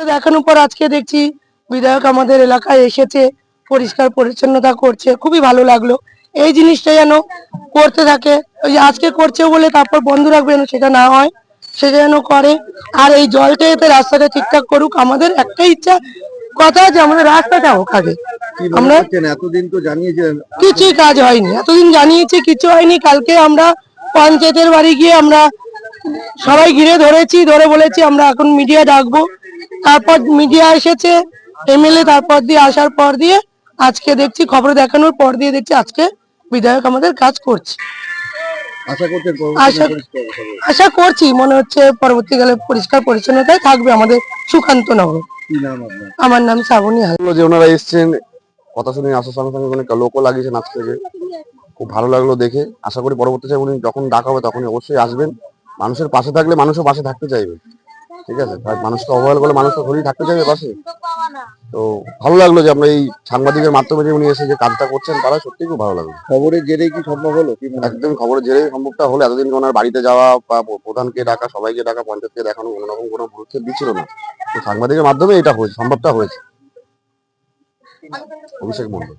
দেখানোর পর আজকে দেখছি বিধায়ক আমাদের এলাকায় এসেছে পরিষ্কার পরিচ্ছন্নতা করছে খুবই ভালো লাগল। এই জিনিসটা যেন করতে থাকে ওই আজকে করছে বলে তারপর বন্ধ রাখবে যেন সেটা না হয় সেটা যেন করে। আর এই জলটা এতে রাস্তাটা ঠিকঠাক করুক আমাদের একটাই ইচ্ছা কথা যে আমাদের রাস্তাটা হোক আগে। আমরা এতদিন তো জানিয়েছেন কিছুই কাজ হয়নি এতদিন জানিয়েছি কিছু হয়নি কালকে আমরা পঞ্চায়েতের বাড়ি গিয়ে আমরা সবাই ঘিরে ধরেছি ধরে বলেছি আমরা এখন মিডিয়া ডাকবো। তারপর মিডিয়া এসেছে এমএলএ তারপর দিয়ে আসার পর দিয়ে আজকে দেখছি খবর দেখানোর পর দিয়ে দেখছি আজকে বিধায়ক আমাদের কাজ করছে। আশা করছি মনে হচ্ছে পরবর্তীকালে পরিষ্কার পরিচ্ছন্নতায় থাকবে আমাদের সুকান্ত নগর। কি নাম আপনার? আমার নাম শ্রাবণী হাল যে ওনারা এসছেন কথা শুনে আসার সঙ্গে সঙ্গে অনেক লোকও লাগিয়েছেন আজ থেকে খুব ভালো লাগল দেখে। আশা করি পরবর্তীতে উনি যখন ডাকা হবে তখন অবশ্যই আসবেন। মানুষের পাশে থাকলে মানুষও পাশে থাকতে চাইবে। ঠিক আছে? মানুষকে অবহেলা করলে মানুষ তো ধরেই থাকতে চাইবে পাশে? তো ভালো লাগল যে আমরা এই সাংবাদিকের মাধ্যমে যে উনি এসে যে কাজটা করছেন তারা সত্যি খুব ভালো লাগল। খবরের জেরেই কি সম্ভব হলো? কি একদম খবরের জেরেই সম্ভবটা হলো। এতদিন ওনার বাড়িতে যাওয়া বা প্রধানকে ডাকা সবাইকে ডাকা পঞ্চায়েতকে দেখানো কোনো রকম কোনো ভূক্ষেপ দিচ্ছিল না। তো সাংবাদিকের মাধ্যমে এটা হয়েছে সম্ভবটা হয়েছে। অভিষেক মন্ডল